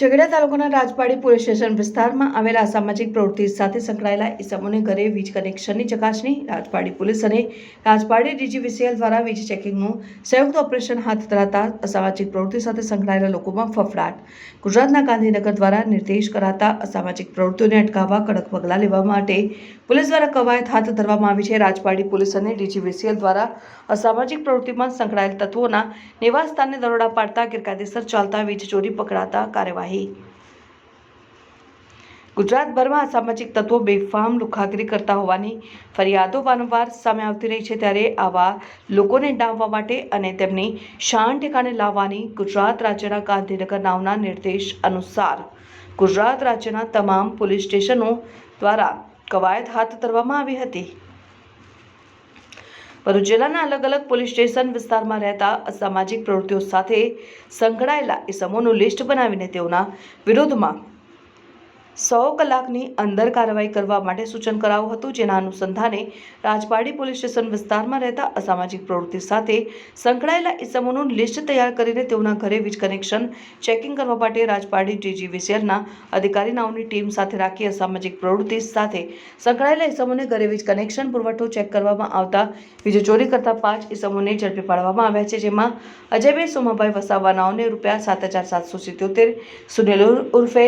ઝઘડા તાલુકાના Rajpadi police station વિસ્તારમાં આવેલા સામાજિક પ્રવૃત્તિ સાથે સંકળાયેલા ઇસમોને ઘરે વીજ કનેક્શનની ચકાસણી, રાજપાડી પોલીસ અને રાજપાડી ડીજીવીસીએલ દ્વારા વીજ ચેકિંગનું સંયુક્ત ઓપરેશન હાથ ધરાતા અસામાજિક પ્રવૃત્તિ સાથે સંકળાયેલા લોકોમાં ફફડાટ. ગુજરાતના ગાંધીનગર દ્વારા નિર્દેશ કરાતા અસામાજિક પ્રવૃત્તિઓને અટકાવવા કડક પગલાં લેવા માટે પોલીસ દ્વારા કવાયત હાથ ધરવામાં આવી છે. રાજપાડી પોલીસ અને ડીજીવીસીએલ દ્વારા અસામાજિક પ્રવૃત્તિમાં સંકળાયેલ તત્વોના નિવાસ સ્થાનને દરોડા પાડતા ગેરકાયદેસર ચાલતા વીજ ચોરી પકડાતા કાર્યવાહી ગુજરાતભરમાં અસામાજિક તત્વો બેફામ લુખાગરી કરતા હોવાની ફરિયાદો વારંવાર સામે આવતી રહી છે ત્યારે આવા લોકોને ડામવા માટે અને તેમની શાન ઠેકાણે લાવવાની ગુજરાત રાજ્યના ગાંધીનગર નામના નિર્દેશ અનુસાર ગુજરાત રાજ્યના તમામ પોલીસ સ્ટેશનો દ્વારા કવાયત હાથ ધરવામાં આવી હતી. ભરૂચ જિલ્લાના અલગ અલગ પોલીસ સ્ટેશન વિસ્તારમાં રહેતા અસામાજિક પ્રવૃત્તિઓ સાથે સંકળાયેલા ઇસમોનું લિસ્ટ બનાવીને તેઓના વિરોધમાં સો કલાકની અંદર કાર્યવાહી કરવા માટે સૂચન કરાયું હતું, જેના અનુસંધાને રાજપાડી પોલીસ સ્ટેશન વિસ્તારમાં રહેતા અસામાજિક પ્રવૃત્તિ સાથે સંકળાયેલા ઇસમોનું લિસ્ટ તૈયાર કરીને તેઓના ઘરે વીજ કનેક્શન, ચેકિંગ કરવા માટે રાજપાડી ડીજીવીસીએલના અધિકારી અધિકારીનાઓની ટીમ સાથે રાખી અસામાજિક પ્રવૃત્તિ સાથે સંકળાયેલા ઇસમોને ઘરે વીજ કનેક્શન, પુરવઠો ચેક કરવામાં આવતા વીજ ચોરી કરતા પાંચ ઇસમોને ઝડપી પાડવામાં આવ્યા છે, જેમાં અજયભાઈ સોમાભાઈ વસાવાનાઓને રૂપિયા સાત હજાર સાતસો સિત્યોતેર, સુનિલ ઉર્ફે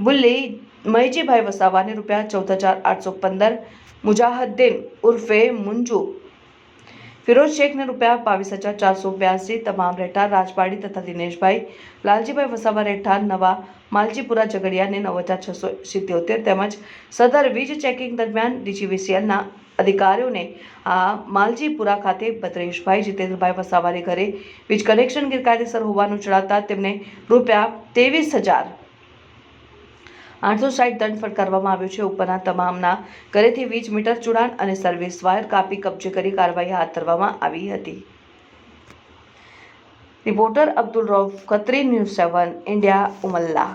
બુલ્લી મૈજીભાઈ વસાવાને રૂપિયા ચૌદ હજાર આઠસો પંદર મુજાહદ્દીન ઉર્ફે મુંજુ. ફિરોઝ શેખને રૂપિયા બાવીસ હજાર ચારસો બ્યાસી તમામ રહેઠાણ રાજપાડી તથા દિનેશભાઈ લાલજીભાઈ વસાવા રહેઠાર નવા માલજીપુરા ઝઘડિયાને નવ હજાર છસો સિત્યોતેર તેમજ સદર વીજ ચેકિંગ દરમિયાન ડીજીવીસીએલના અધિકારીઓને આ માલજીપુરા ખાતે ભદ્રેશભાઈ જીતેન્દ્રભાઈ વસાવાને ઘરે વીજ કનેક્શન ગેરકાયદેસર હોવાનું જણાતા તેમને રૂપિયા ત્રેવીસ હજાર આઠસો સાઠ દંડ ફટકારવામાં આવ્યો છે ઉપરના તમામના ઘરેથી વીજ મીટર ચૂડાણ અને સર્વિસ વાયર કાપી કબજે કરી કાર્યવાહી હાથ ધરવામાં આવી હતી. Reporter Abdul Rauf, Khatri news seven, India, Umalla.